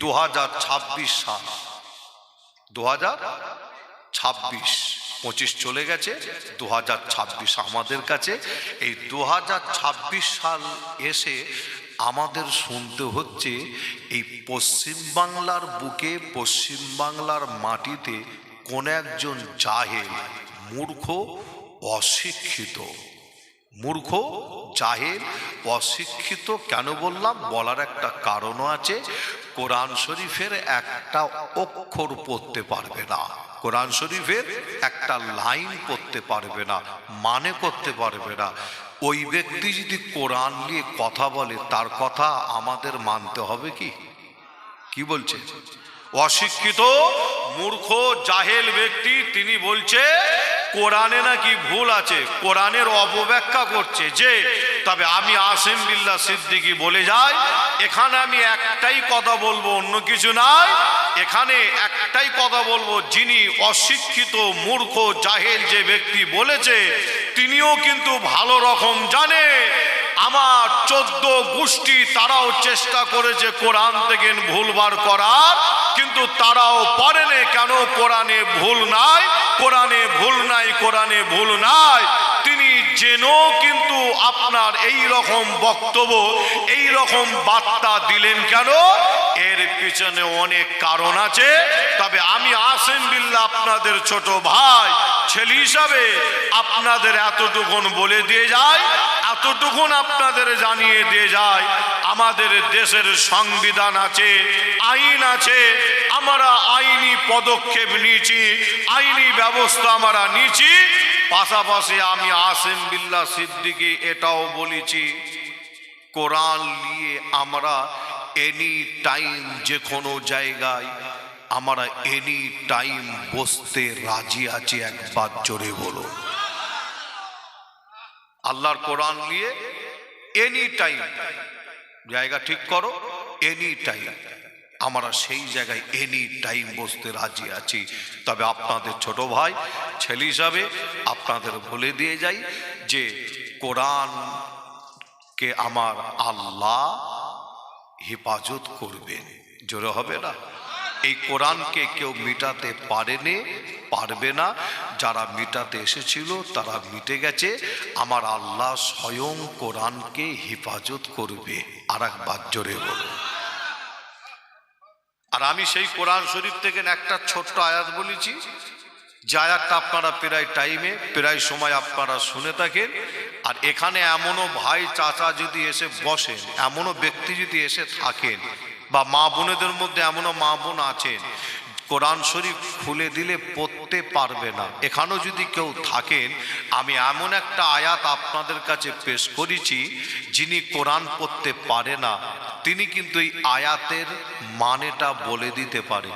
দু হাজার ছাব্বিশ সাল। দু হাজার ছাব্বিশ। পঁচিশ চলে গেছে দু হাজার ছাব্বিশ আমাদের কাছে। এই দু হাজার ছাব্বিশ সাল এসে আমাদের শুনতে হচ্ছে, এই পশ্চিম বাংলার বুকে, পশ্চিম বাংলার মাটিতে কোন একজন জাহেল, মূর্খ, অশিক্ষিত। মূর্খ জাহেল অশিক্ষিত কেন বললাম? বলার একটা কারণও আছে। কোরআন শরীফের একটা অক্ষর পড়তে পারবে না। কোরআন শরীফের একটা লাইন পড়তে পারবে না মানে করতে পারবে না। ওই ব্যক্তি যদি কোরআন নিয়ে কথা বলে, তার কথা আমাদের মানতে হবে কি? কি বলছে? অশিক্ষিত, মূর্খ, জাহেল ব্যক্তি, তিনি বলছে কোরআনে নাকি ভুল আছে? কোরআনের অপব্যাখ্যা করছে যে, তবে আমি আসিম বিল্লা সিদ্দিকি বলে যাই, এখানে আমি একটাই কথা বলব, অন্য কিছু নাই। এখানে একটাই কথা বলব, যিনি অশিক্ষিত, মূর্খ, জাহেল যে ব্যক্তি বলেছে, তিনিও কিন্তু ভালো রকম জানে। আমার চোদ্দ গোষ্ঠী তারাও চেষ্টা করেছে কোরআন থেকে ভুলবার করার। কিন্তু তারাও পারেনি কেন কোরআনে ভুল নাই? কোরআনে ভুল নাই, কোরআনে ভুল নাই। তিনি জেনেও কিন্তু আপনার এই রকম বক্তব্য, এই রকম বার্তা দিলেন কেন? এর পিছনে অনেক কারণ আছে। তবে আমি আসেন বিল্লা আপনাদের ছোট ভাই, ছেলে হিসাবে আপনাদের এতটুকুন বলে দিয়ে যায়, এতটুকুন আপনাদের জানিয়ে দিয়ে যায়। আমাদের দেশের সংবিধান আছে, আইন আছে, আমরা আইনি পদক্ষেপ নিয়েছি, আইনি ব্যবস্থা আমরা নিয়েছি, পাশাপাশি আমি আসেম বিল্লা সিদ্দিকি এটাও বলেছি, কোরআন নিয়ে আমরা এনি টাইম যে কোনো জায়গায় আমরা এনি টাইম বসতে রাজি আছি, একবার জোরে বলো। আল্লাহর কোরআন নিয়ে এনি টাইম জায়গা ঠিক করো এনি টাইম আমরা সেই জায়গায় এনি টাইম বসতে রাজি আছি। তবে আপনাদের ছোট ভাই, ছেলে হিসাবে আপনাদের বলে দিয়ে যাই যে কোরআনকে আমার আল্লাহ হেফাজত করবেন। জোরে হবে না? এই কোরআনকে কেউ মিটাতে পারেনি পারবে না। যারা মিটাতে এসেছিল, তারা মিটে গেছে। আমার আল্লাহ স্বয়ং কোরআনকে হেফাজত করবে। আর একবার জোরে বলো আর আমি সেই কোরআন শরীফ থেকে একটা ছোট্ট আয়াত বলেছি। যে আয়াতটা আপনারা প্রায় টাইমে, প্রায় সময় আপনারা শুনে থাকেন। আর এখানে এমনও ভাই, চাচা যদি এসে বসেন, এমনও ব্যক্তি যদি এসে থাকেন, বা মা বোনেদের মধ্যে এমনও মা বোন আছেন, কোরআন শরীফ খুলে দিলে পড়তে পারবে না। এখানেও যদি কেউ থাকেন, আমি এমন একটা আয়াত আপনাদের কাছে পেশ করেছি, যিনি কোরআন পড়তে পারে না। তিনি কিন্তু এই আয়াতের মানেটা বলে দিতে পারে।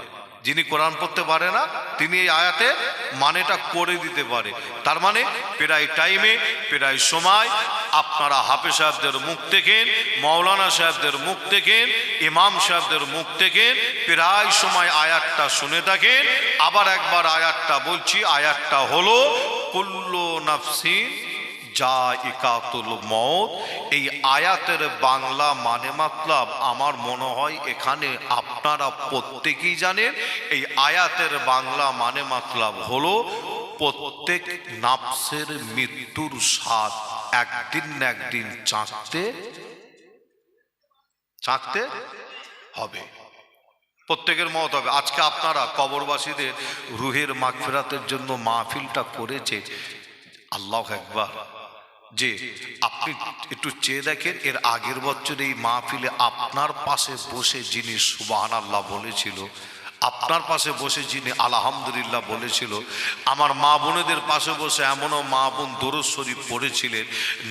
যিনি কোরআন পড়তে পারে না, তিনি এই আয়াতের মানেটা করে দিতে পারে। তার মানে প্রায় টাইমে প্রায় সময় আপনারা হাফে সাহেবদের মুখ দেখেন মৌলানা সাহেবদের মুখ দেখেন, ইমাম সাহেবদের মুখ দেখেন, প্রায় সময় আয়াতটা শুনে থাকেন। আবার একবার আয়াতটা বলছি, আয়াতটা হলো, কুল্লু নাফসিন যা ইকাতুল মত এই আয়াতের বাংলা মানে মাতলাব আমার মনে হয় এখানে আপনারা প্রত্যেকেই জানেন। এই আয়াতের বাংলা মানে মাতলাব হলো প্রত্যেক নাফসের মৃত্যুর স্বাদ একদিন না একদিন চাঁকতে চাঁকতে হবে। প্রত্যেকের মত হবে। আজকে আপনারা কবরবাসীদের রুহের মাগফিরাতের জন্য মাহফিলটা করেছে। আল্লাহ একবার। যে আপনি একটু চেয়ে দেখেন, এর আগের বছর এই মাহফিলে আপনার পাশে বসে যিনি সুবাহান আল্লাহ বলেছিল আপনার পাশে বসে যিনি আলহামদুলিল্লাহ বলেছিল, আমার মা বোনেদের পাশে বসে এমনও মা বোন দরজ শরীফ পড়েছিলেন,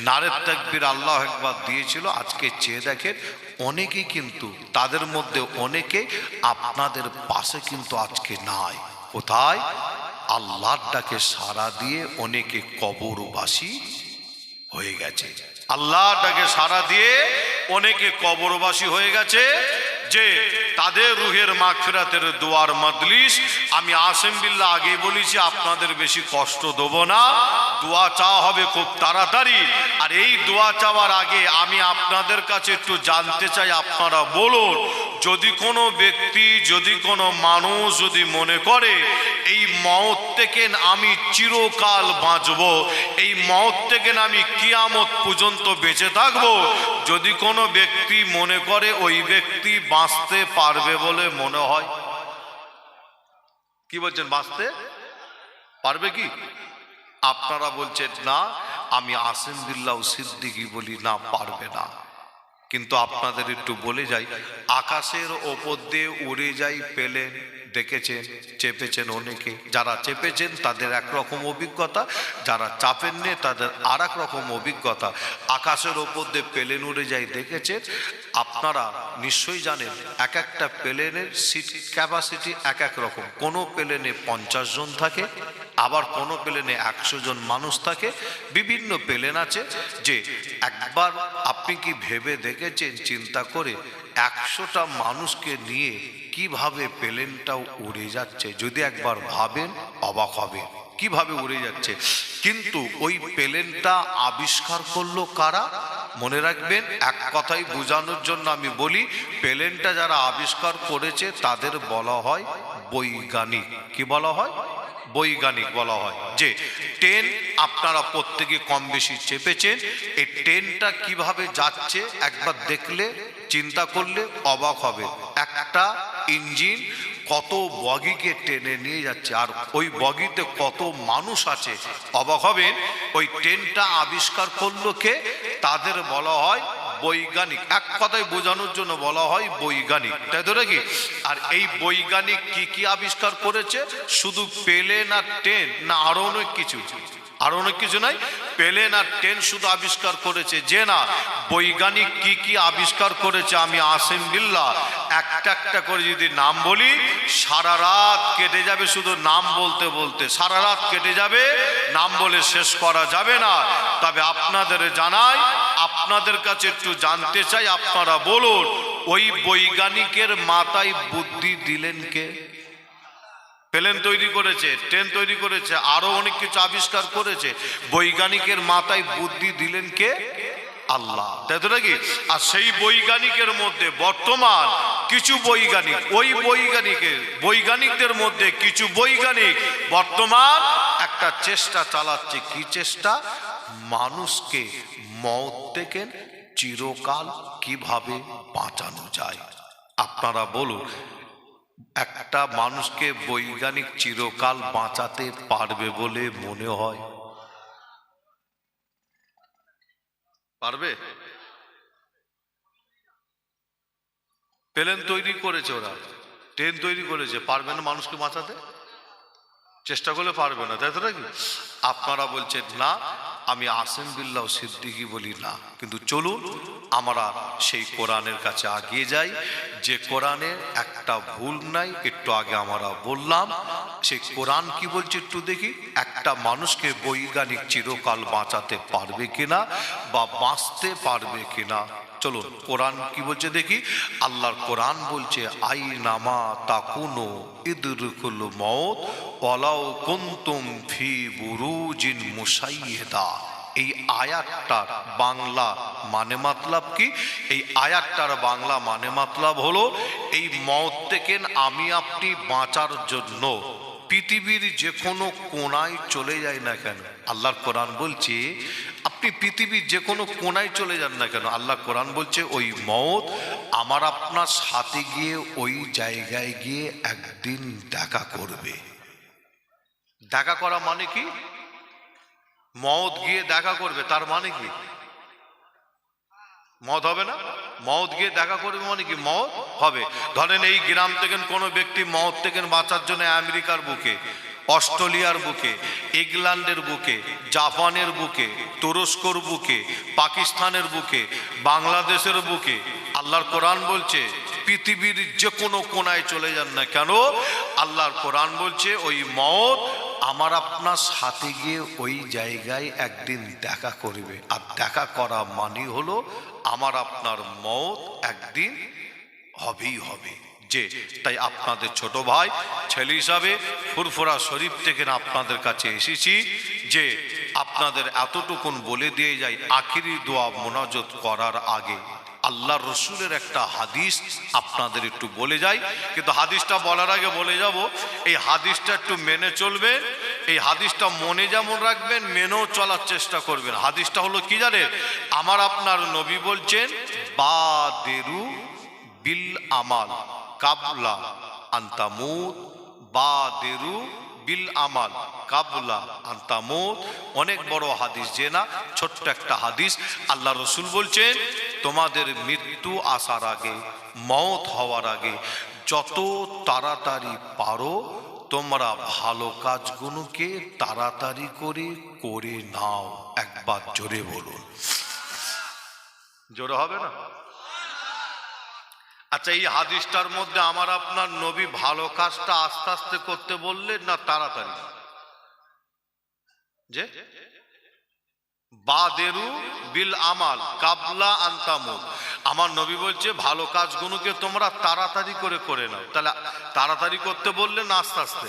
নারের তাকবির আল্লাহ একবার দিয়েছিল, আজকে চেয়ে দেখেন অনেকেই কিন্তু তাদের মধ্যে অনেকে আপনাদের পাশে কিন্তু আজকে নাই। কোথায়? আল্লাহর ডাকে সারা দিয়ে অনেকে কবরবাসী হয়ে গেছে। আল্লাহর ডাকে সারা দিয়ে অনেকে কবরবাসী হয়ে গেছে যে তাদের রুহের মাগফিরাতের দোয়ার মাদলিস আমি আসেম বিল্লা আগে বলেছি, আপনাদের বেশি কষ্ট দেব না। দোয়া চাওয়া হবে খুব তাড়াতাড়ি। আর এই দোয়া চাওয়ার আগে আমি আপনাদের কাছে একটু জানতে চাই, আপনারা বলুন যদি কোনো ব্যক্তি, যদি কোনো মানুষ যদি মনে করে, এই মত থেকে আমি চিরকাল বাঁচব, এই মত থেকে আমি কিয়ামত পর্যন্ত বেঁচে থাকব, যদি কোনো ব্যক্তি মনে করে, ওই ব্যক্তি বাঁচতে পারবে বলে মনে হয়। কি বলছেন, বাঁচতে? পারবে কি? আপনারা বলছেন, না, আমি আসিম বিল্লাহ সিদ্দিকি বলি, না, পারবে না। কিন্তু আপনাদের একটু বলে যাই আকাশের ওপর দিয়ে উড়ে যাই পেলেন। দেখেছেন চেপেছেন অনেকে। যারা চেপেছেন, তাদের একরকম অভিজ্ঞতা, যারা চাপেননি, তাদের আর রকম অভিজ্ঞতা। আকাশের ওপর দিয়ে প্লেন উড়ে যাই দেখেছেন, আপনারা নিশ্চয়ই জানেন এক একটা প্লেনের সিট ক্যাপাসিটি এক এক রকম কোনো প্লেনে পঞ্চাশ জন থাকে, আবার কোনো প্লেনে একশো জন মানুষ থাকে। বিভিন্ন প্লেন আছে যে একবার আপনি কি ভেবে দেখেছেন, চিন্তা করে একশোটা মানুষকে নিয়ে কীভাবে প্লেনটাও উড়ে যাচ্ছে। যদি একবার ভাবেন, অবাক হবে কীভাবে উড়ে যাচ্ছে? কিন্তু ওই প্লেনটা আবিষ্কার করল কারা? মনে রাখবেন, এক কথাই বোঝানোর জন্য আমি বলি, প্লেনটা যারা আবিষ্কার করেছে, তাদের বলা হয় বৈজ্ঞানিক। কি বলা হয়? বৈজ্ঞানিক বলা হয়। যে ট্রেন আপনারা প্রত্যেকে কম বেশি চেপেছেন, এই ট্রেনটা কীভাবে যাচ্ছে, একবার দেখলে, চিন্তা করলে অবাক হবে একটা ইঞ্জিন কত বগিকে টেনে নিয়ে যাচ্ছে আর ওই বগিতে কত মানুষ আছে? অবাক হবেন, ওই ট্রেনটা আবিষ্কার করল কে? তাদের বলা হয় বৈজ্ঞানিক। এক কথায় বোঝানোর জন্য বলা হয় বৈজ্ঞানিক। তাই তো নাকি? আর এই বৈজ্ঞানিক কি কি আবিষ্কার করেছে? শুধু পেলে না ট্রেন? না আরও অনেক কিছু। আর অনেক কিছু নাই? পেলেন আর টেন শুধু আবিষ্কার করেছে? যে না, বৈজ্ঞানিক কি কি আবিষ্কার করেছে আমি আসিম বিল্লা একটা একটা করে যদি নাম বলি, সারা রাত কেটে যাবে শুধু নাম বলতে বলতে। সারা রাত কেটে যাবে, নাম বলে শেষ করা যাবে না। তবে আপনাদের জানাই, আপনাদের কাছে একটু জানতে চাই, আপনারা বলুন, ওই বৈজ্ঞানিকের মাথায় বুদ্ধি দিলেন কে? প্লেন তৈরি করেছে, ট্রেন তৈরি করেছে, আরও অনেক কিছু আবিষ্কার করেছে। বৈজ্ঞানিকের মাথায় বুদ্ধি দিলেন কে? আল্লাহ। তাই তো নাকি? আর সেই বৈজ্ঞানিকের মধ্যে বর্তমান কিছু বৈজ্ঞানিক, ওই বৈজ্ঞানিকের, বৈজ্ঞানিকদের মধ্যে কিছু বৈজ্ঞানিক বর্তমান একটা চেষ্টা চালাচ্ছে। কি চেষ্টা? মানুষকে মত থেকে চিরকাল কীভাবে বাঁচানো যায়? আপনারা বলুন, একটা মানুষকে বৈজ্ঞানিক চিরকাল বাঁচাতে পারবে বলে মনে হয়? পারবে? প্লেন তৈরি করেছে ওরা। ট্রেন তৈরি করেছে। পারবে না মানুষকে বাঁচাতে? চেষ্টা করলে পারবে না, তাই তো নাকি? আপনারা বলছেন, না, আমি আসেম বিল্লাহ সিদ্দিকি বলি না। কিন্তু চলুন, আমরা সেই কোরআনের কাছে আগিয়ে যাই। যে কোরআনে একটা ভুল নাই, একটু আগে আমরা বললাম সেই কোরআন কি বলছে একটু দেখি। একটা মানুষকে বৈজ্ঞানিক চিরকাল বাঁচাতে পারবে কিনা বা বাঁচতে পারবে কিনা চলুন, কোরআন কি বলছে দেখি? আল্লাহর কোরআন বলছে আই নামা তাকুনো ইদরুকুল মত ওয়ালাউ কুনতুম ফি বুরুজিন মুসাইয়্যিদা এই আয়াতটার বাংলা মানে মাতলাব কি? এই আয়াতটার বাংলা মানে মাতলাব হলো, এই মত থেকে আমি আপনি বাঁচার জন্য পৃথিবীর যে কোনো কোনায় চলে যায় না কেন? আল্লাহর কোরআন বলছে আপনি পৃথিবীর যে কোনো কোনায় চলে যান না কেন, আল্লাহ কোরআন বলছে, ওই মত আমার আপনার সাথে গিয়ে, ওই জায়গায় গিয়ে একদিন দেখা করবে। দেখা করা মানে কি? মত গিয়ে দেখা করবে, তার মানে কি? মত হবে না? মত গিয়ে দেখা করবে মানে কি? মত হবে। ধরেন এই গ্রাম থেকে কোনো ব্যক্তি মত থেকে বাঁচার জন্য আমেরিকার বুকে অস্ট্রেলিয়ার বুকে, ইংল্যান্ডের বুকে, জাপানের বুকে, তুরস্কর বুকে, পাকিস্তানের বুকে, বাংলাদেশের বুকে। আল্লাহর কোরআন বলছে, পৃথিবীর যে কোনো কোনায় চলে যান না কেন? আল্লাহর কোরআন বলছে, ওই মত আমার আপনার সাথে গিয়ে ওই জায়গায় একদিন দেখা করবে। আর দেখা করা মানে হলো, আমার আপনার মত একদিন হবেই হবে। যে, তাই আপনাদের ছোট ভাই, ছেলে হিসাবে ফুরফুরা শরীফ থেকে আপনাদের কাছে এসেছি যে, আপনাদের এতটুকুন বলে দিয়ে যাই, আখিরি দোয়া মোনাজত করার আগে। আল্লাহ রসুলের একটা হাদিস আপনাদের একটু বলে যাই, কিন্তু হাদিসটা বলার আগে বলে যাব, এই হাদিসটা একটু মেনে চলবে, এই হাদিসটা মনে যেমন রাখবেন, মেনেও চলার চেষ্টা করবেন। হাদিসটা হলো কি জানেন? আমার আপনার নবী বলছেন বা দেরু বিল আমাল। কাবলা আন্তামুদ বা দেরু বিল আমাল। কাবলা আন্তামুদ অনেক বড় হাদিস যে না, ছোট্ট একটা হাদিস। আল্লাহ রসুল বলছেন, তোমাদের মৃত্যু আসার আগে মত হওয়ার আগে যত তাড়াতাড়ি পারো, তোমরা ভালো কাজগুলোকে তাড়াতাড়ি করে করে নাও। একবার জোরে বলুন। জোরে হবে না? আচ্ছা এই হাদিসটার মধ্যে আমার আপনার নবী ভালো কাজটা আস্তে আস্তে করতে বললেন না তাড়াতাড়ি? যে? বাদেরু বিল আমাল কাবলা আন্তামু। আমার নবী বলছে, ভালো কাজগুলোকে তোমরা তাড়াতাড়ি করে করে নাও। তাহলে তাড়াতাড়ি করতে বললেন না আস্তে আস্তে?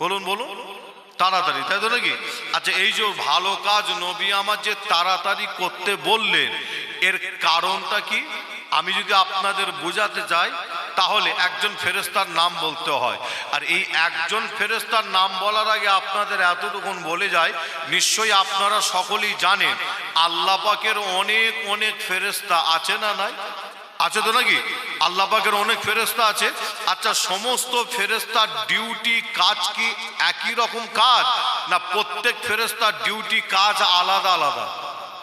বলুন বলুন। তাড়াতাড়ি, তাই তো নাকি? আচ্ছা এই যে ভালো কাজ নবী আমার যে তাড়াতাড়ি করতে বললেন, এর কারণটা কি? আমি যদি আপনাদের বোঝাতে চাই, তাহলে একজন ফেরেস্তার নাম বলতে হয়। আর এই একজন ফেরেস্তার নাম বলার আগে আপনাদের এতটুকুন বলে যায় নিশ্চয়ই আপনারা সকলেই জানেন, আল্লাহ পাকের অনেক অনেক ফেরেস্তা আছে না নাই? আছে তো নাকি? আল্লাহ পাকের অনেক ফেরেস্তা আছে। আচ্ছা সমস্ত ফেরেস্তার ডিউটি কাজ কি একই রকম কাজ? না, প্রত্যেক ফেরেস্তার ডিউটি কাজ আলাদা আলাদা?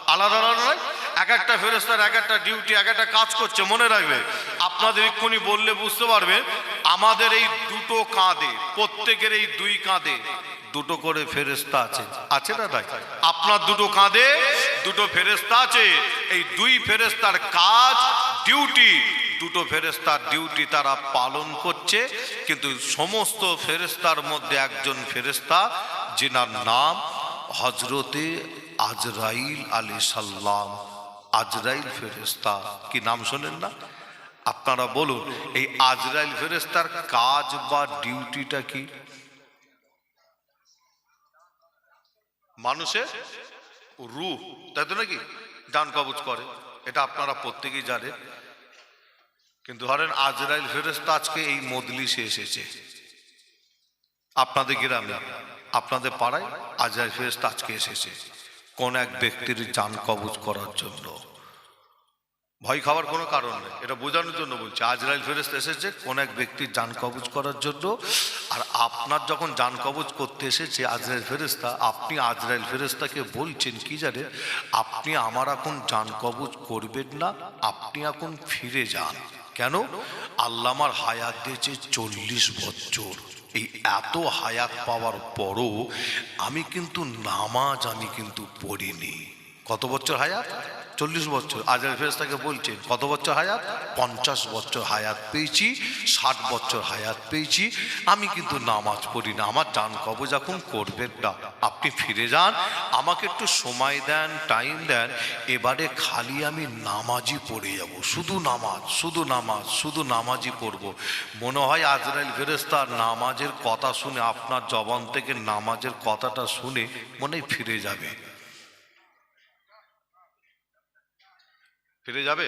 আলাদা আলাদা নয়? এক একটা ফেরেস্তার এক একটা ডিউটি এক একটা কাজ করছে, মনে রাখবে। আপনাদের এক্ষুনি বললে বুঝতে পারবে, আমাদের এই দুটো কাঁধে, প্রত্যেকের এই দুই কাঁধে দুটো করে ফেরেস্তা আছে। আছে না তাই আপনার দুটো কাঁধে দুটো ফেরেস্তা আছে। এই দুই ফেরেস্তার কাজ ডিউটি দুটো ফেরেস্তার ডিউটি তারা পালন করছে। কিন্তু সমস্ত ফেরেস্তার মধ্যে একজন ফেরেস্তা যেনার নাম হজরতে আজরাইল আলী সাল্লাম আজরাইল ফেরেস্তা কি নাম শোনেন না? আপনারা বলুন, এই আজরাইল ফেরেস্তার কাজ বা ডিউটিটা কি? মানুষের রূহ, তাই তো নাকি? ডান কবজ করে, এটা আপনারা প্রত্যেকেই জানেন। কিন্তু ধরেন আজরাইল ফেরেস্তা আজকে এই মদলিসে এসেছে। আপনাদের গ্রামে, আপনাদের পাড়ায় আজরাইল ফেরেস্তা আজকে এসেছে। কোন এক ব্যক্তির যান কবজ করার জন্য। ভয় খাওয়ার কোনো কারণ নেই। এটা বোঝানোর জন্য বলছি, আজরাইল ফেরেস্তা এসেছে, কোন এক ব্যক্তির যান কবজ করার জন্য। আর আপনার যখন যান কবজ করতে এসেছে আজরাইল ফেরেস্তা আপনি আজরাইল ফেরেস্তাকে বলছেন, কি জানে? আপনি আমার এখন যান কবজ করবেন না, আপনি এখন ফিরে যান। কেন? আল্লাহ আমার হায়াত দিয়েছে চল্লিশ বছর। এই এত হায়াত পাওয়ার পরও আমি কিন্তু নামাজ আমি কিন্তু পড়িনি। কত বছর হায়াত? চল্লিশ বছর। আজরাইল ফেরেস্তাকে বলছেন কত বছর হায়াত? পঞ্চাশ বছর হায়াত পেয়েছি, ষাট বছর হায়াত পেয়েছি। আমি কিন্তু নামাজ পড়ি না, আমার যান কবজ এখন করবেন না। আপনি ফিরে যান, আমাকে একটু সময় দেন টাইম দেন। এবারে খালি আমি নামাজই পড়ে যাব। শুধু নামাজ শুধু নামাজ, শুধু নামাজই পড়ব। মনে হয় আজরাইল ফেরেস্তার নামাজের কথা শুনে, আপনার জবান থেকে নামাজের কথাটা শুনে মনে ফিরে যাবে। ফিরে যাবে?